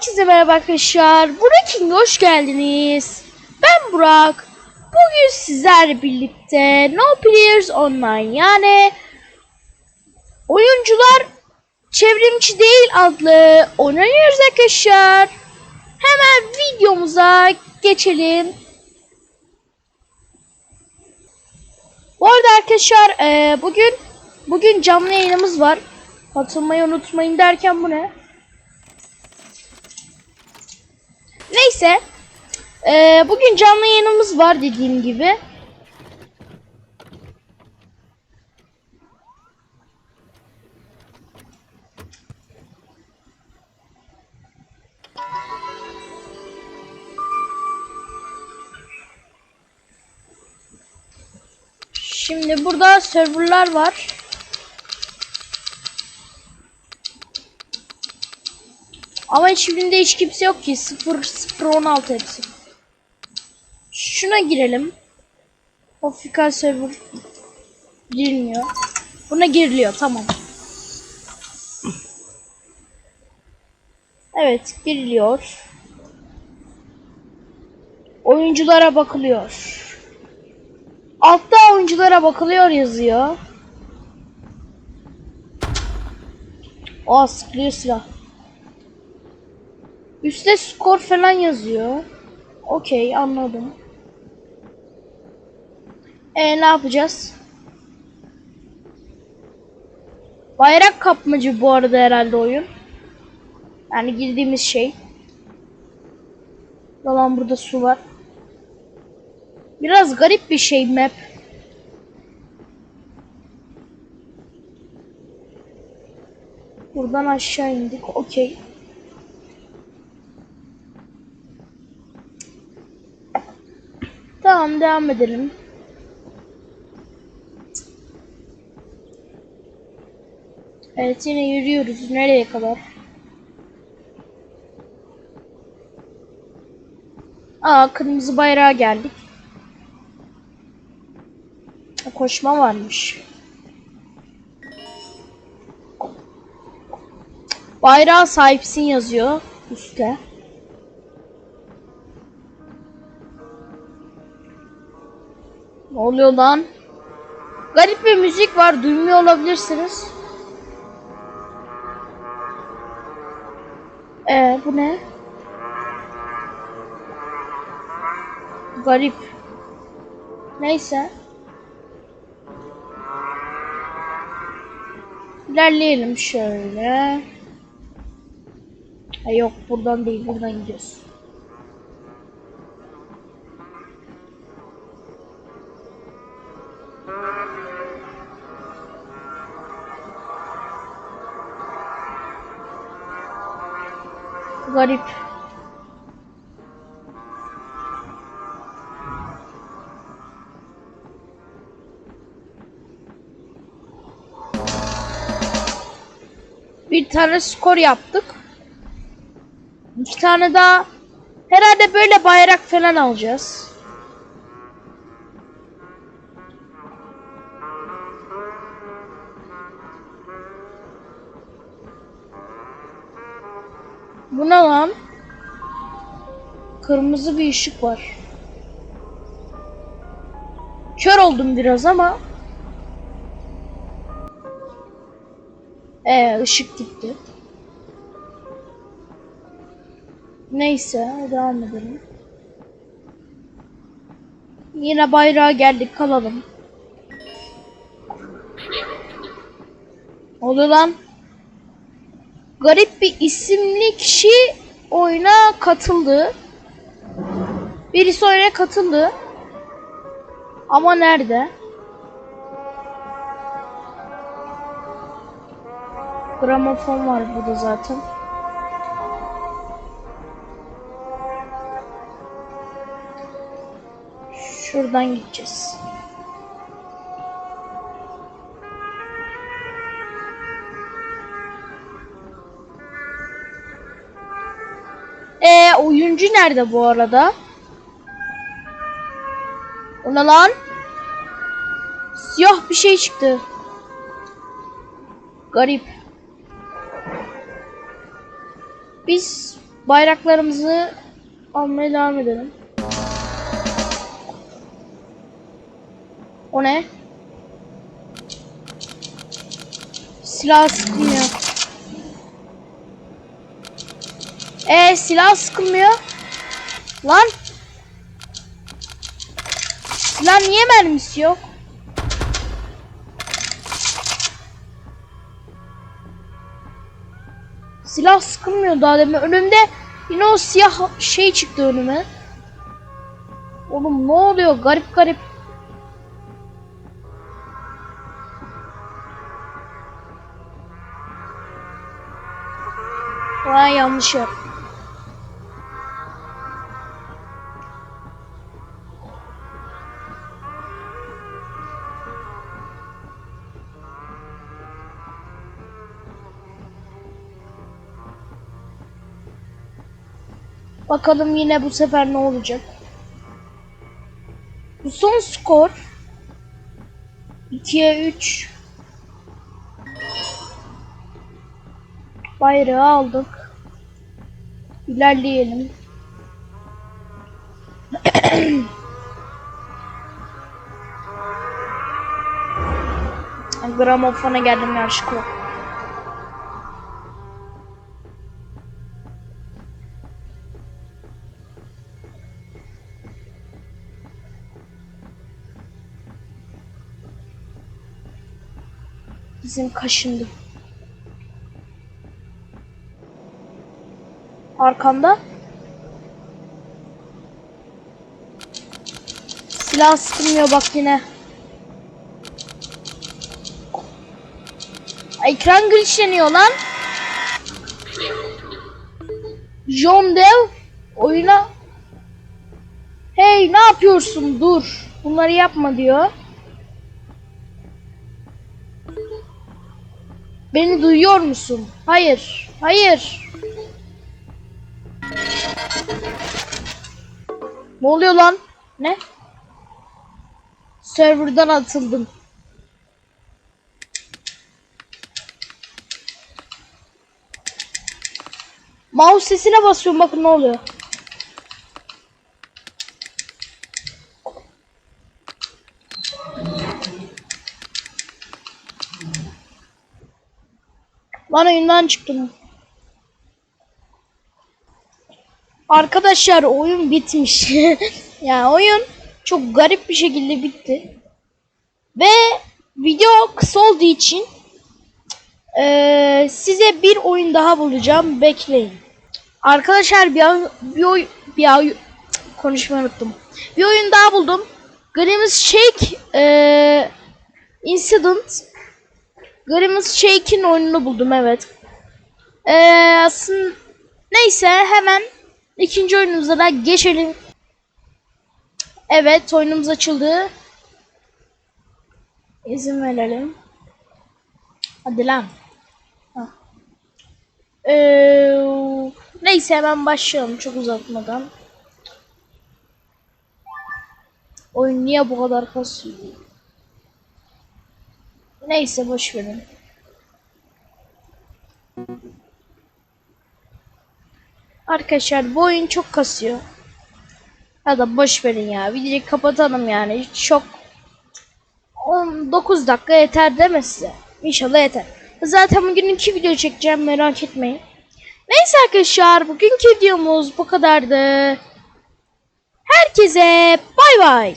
Herkese merhaba arkadaşlar. Burak King hoş geldiniz. Ben Burak. Bugün sizlerle birlikte No Players Online yani oyuncular çevrimçi değil adlı oynuyoruz arkadaşlar. Hemen videomuza geçelim. Bu arada arkadaşlar eee, bugün bugün canlı yayınımız var. Katılmayı unutmayın derken bu ne? Neyse. eee, bugün canlı yayınımız var dediğim gibi. Şimdi burada serverlar var. Ama hiçbirinde hiç kimse yok ki. 0 0 16 hepsi. Şuna girelim. Official server girilmiyor. Buna giriliyor tamam. Evet giriliyor. Oyunculara bakılıyor. Altta oyunculara bakılıyor yazıyor. Aa sıkılıyor silah. Üste skor falan yazıyor. Okey anladım. E ne yapacağız? Bayrak kapmacı bu arada herhalde oyun. Yani girdiğimiz şey. Yalan burada su var. Biraz garip bir şey map. Buradan aşağı indik. Okey. Tamam devam edelim. Evet yine yürüyoruz. Nereye kadar? Aa kırmızı bayrağa geldik. Koşma varmış. Bayrağa sahipsin yazıyor üstte. Oluyor lan? Garip bir müzik var. Duymuyor olabilirsiniz. Ee, bu ne? Garip. Neyse. İlerleyelim şöyle. Ha yok buradan değil buradan gidiyoruz. Garip. Bir tane skor yaptık. İki tane daha herhalde böyle bayrak falan alacağız. Bu ne lan? Kırmızı bir ışık var. Kör oldum biraz ama. Ee, ışık gitti. Neyse devam edelim. Yine bayrağa geldik kalalım. Oluyor lan. Garip bir isimli kişi oyuna katıldı. Birisi oyuna katıldı. Ama nerede? Gramofon var burada zaten. Şuradan gideceğiz. Ee, oyuncu nerede bu arada? O ne lan? Siyah bir şey çıktı. Garip. Biz bayraklarımızı almaya devam edelim. O ne? Silah sıkmıyor. E silah sıkılmıyor. Lan. Silah niye mermisi yok? Silah sıkılmıyor daha demin. Önümde yine o siyah şey çıktı önüme. Oğlum ne oluyor? Garip garip. Vay yanlış yer. Bakalım yine bu sefer ne olacak. Bu son skor 2'ye 3. Bayrağı aldık. İlerleyelim. Gramofona geldim yanlışlıkla. Bizim kaşındı. Arkanda. Silah sıkılmıyor bak yine. Ekran glitchleniyor lan. John Dev oyuna Hey ne yapıyorsun dur. Bunları yapma diyor. Beni duyuyor musun? Hayır. Hayır. Ne oluyor lan? Ne? Serverdan atıldım. Mouse sesine basıyorum bakın ne oluyor. Lan oyundan çıktım. Arkadaşlar oyun bitmiş. yani oyun çok garip bir şekilde bitti. Ve video kısa olduğu için eee, size bir oyun daha bulacağım. Bekleyin. Arkadaşlar bir bir oy bir oy konuşmayı unuttum. Bir oyun daha buldum. Grimace Shake eee, Incident Grimace Shake'in oyununu buldum evet. Eee aslında neyse hemen ikinci oyunumuza da geçelim. Evet oyunumuz açıldı. İzin verelim. Hadi lan. Ee, neyse hemen başlayalım çok uzatmadan. Oyun niye bu kadar kasıyor? Neyse boş verin. Arkadaşlar bu oyun çok kasıyor. Ya da boş verin ya. Videoyu kapatalım yani. Çok 19 dakika yeter deme size. İnşallah yeter. Zaten bugün iki video çekeceğim merak etmeyin. Neyse arkadaşlar bugünkü videomuz bu kadardı. Herkese bay bay.